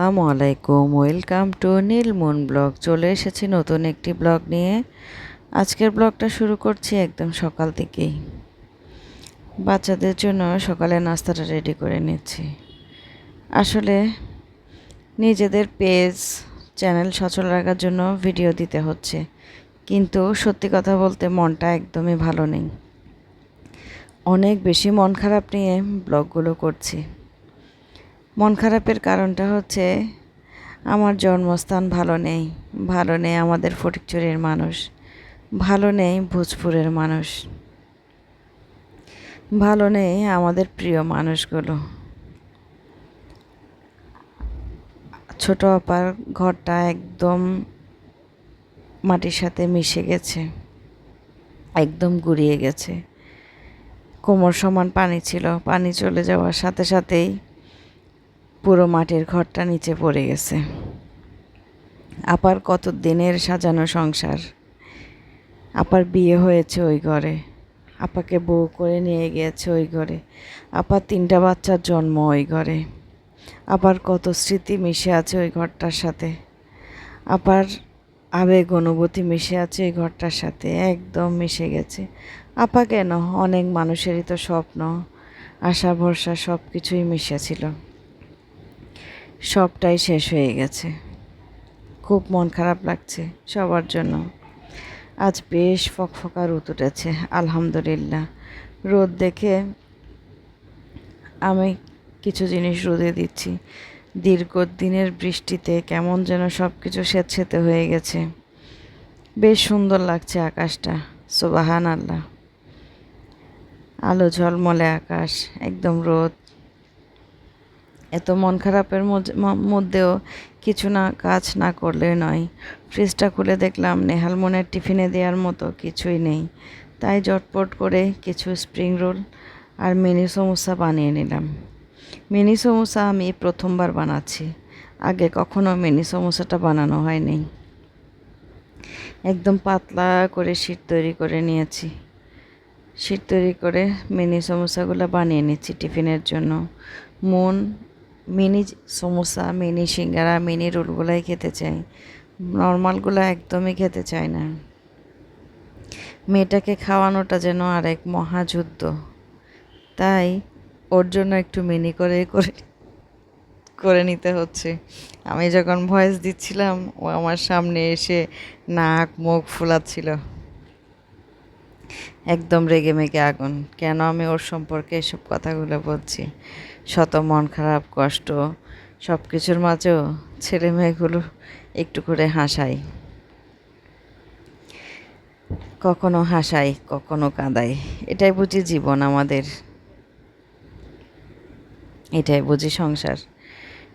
আসসালামু আলাইকুম। Welcome to নীলমুন ব্লগ। চলে এসেছি নতুন একটি ব্লগ নিয়ে। আজকের ব্লগটা শুরু করছি একদম সকাল থেকেই। বাচ্চাদের জন্য সকালে নাস্তাটা রেডি করে নিচ্ছি। আসলে নিজেদের পেজ, চ্যানেল সচল রাখার জন্য ভিডিও দিতে হচ্ছে। কিন্তু সত্যি কথা বলতে মনটা একদমই ভালো নেই। অনেক বেশি মন খারাপ নিয়ে ব্লগগুলো করছি। মন খারাপের কারণটা হচ্ছে আমার জন্মস্থান ভালো নেই। ভালো নেই আমাদের ফটিকচুরির মানুষ। ভালো নেই ভোজপুরের মানুষ। ভালো নেই আমাদের প্রিয় মানুষগুলো। ছোট আপার ঘরটা একদম মাটির সাথে মিশে গেছে। একদম গুড়িয়ে গেছে। কোমর সমান পানি ছিল, পানি চলে যাওয়ার সাথে সাথেই পুরো মাটির ঘরটা নিচে পড়ে গেছে। আপার কত দিনের সাজানো সংসার। আপার বিয়ে হয়েছে ওই ঘরে। আপাকে বউ করে নিয়ে গিয়েছে ওই ঘরে। আপার তিনটা বাচ্চার জন্ম ওই ঘরে। আপার কত স্মৃতি মিশে আছে ওই ঘরটার সাথে। আপার আবেগ অনুভূতি মিশে আছে ওই ঘরটার সাথে। একদম মিশে গেছে। আপা কেন? অনেক মানুষেরই তো স্বপ্ন। আশা, ভরসা সব কিছুই মিশেছিল সবটাই শেষ হয়ে গেছে। খুব মন খারাপ লাগছে সবার জন্য। আজ বেশ ফকফকা রোদ উঠেছে, আলহামদুলিল্লাহ। রোদ দেখে আমি কিছু জিনিস রোদে দিচ্ছি। দীর্ঘদিনের বৃষ্টিতে কেমন যেন সব কিছু স্বেচ্ছেতে হয়ে গেছে। বেশ সুন্দর লাগছে আকাশটা সুবাহান আল্লাহ আলো ঝলমলে আকাশ, একদম রোদ। এত মন খারাপের মধ্যেও কিছু না, কাজ না করলে নয়। ফ্রিজটা খুলে দেখলাম নেহাল মনের টিফিনে দেওয়ার মতো কিছুই নেই। তাই জটপট করে কিছু স্প্রিং রোল আর মিনি সমোসা বানিয়ে নিলাম। মিনি সমোসা আমি প্রথমবার বানাচ্ছি। আগে কখনো মিনি সমোসাটা বানানো হয়নি। একদম পাতলা করে শীত তৈরি করে নিয়েছি। শীত তৈরি করে মিনি সমোসাগুলো বানিয়ে নিচ্ছি টিফিনের জন্য। মন mini samosa, mini singara, mini রোলগুলাই খেতে চাই। নর্মালগুলো একদমই খেতে চায় না। মেয়েটাকে খাওয়ানোটা যেন আর এক মহাযুদ্ধ। তাই ওর জন্য একটু মিনি করে করে করে নিতে হচ্ছে। আমি যখন ভয়েস দিচ্ছিলাম, ও আমার সামনে এসে নাক মুখ ফুলাচ্ছিল। একদম রেগে মেগে আগুন। কেন আমি ওর সম্পর্কে এসব কথাগুলো বলছি? শত মন খারাপ, কষ্ট সব কিছুর মাঝেও ছেলে মেয়েগুলো একটু করে হাসাই কখনো হাসাই কখনো কাঁদাই এটাই বুঝি জীবন আমাদের। এটাই বুঝি সংসার।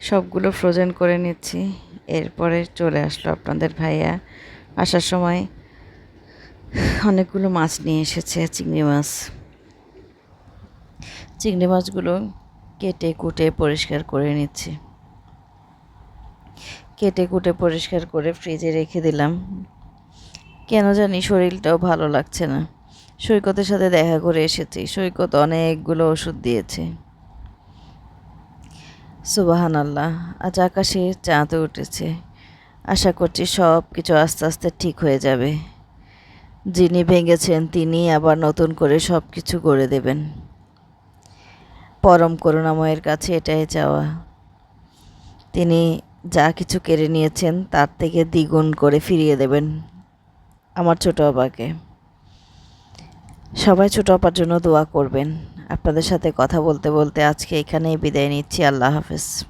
সবগুলো ফ্রোজেন করে নিচ্ছি। এরপরে চলে আসলো আপনাদের ভাইয়া। আসার সময় অনেকগুলো মাছ নিয়ে এসেছে, চিংড়ি মাছ। চিংড়ি মাছগুলো কেটে কুটে পরিষ্কার করে নিচ্ছি। কেটে কুটে পরিষ্কার করে ফ্রিজে রেখে দিলাম। কেন জানি শরীরটাও ভালো লাগছে না। সৈকতের সাথে দেখা করে এসেছি। সৈকত অনেকগুলো ওষুধ দিয়েছে। সুবাহান আল্লাহ আজ আকাশে চাঁদ উঠেছে। আশা করছি সব কিছু আস্তে আস্তে ঠিক হয়ে যাবে। যিনি ভেঙেছেন, তিনি আবার নতুন করে সব কিছু করে দেবেন। পরম করুণাময়ের কাছে এটাই চাওয়া। তিনি যা কিছু কেড়ে নিয়েছেন, তার থেকে দ্বিগুণ করে ফিরিয়ে দেবেন। আমার ছোটো আপাকে সবাই ছোটো আপার জন্য দোয়া করবেন। আপনাদের সাথে কথা বলতে বলতে আজকে এখানেই বিদায় নিচ্ছি। আল্লাহ হাফেজ।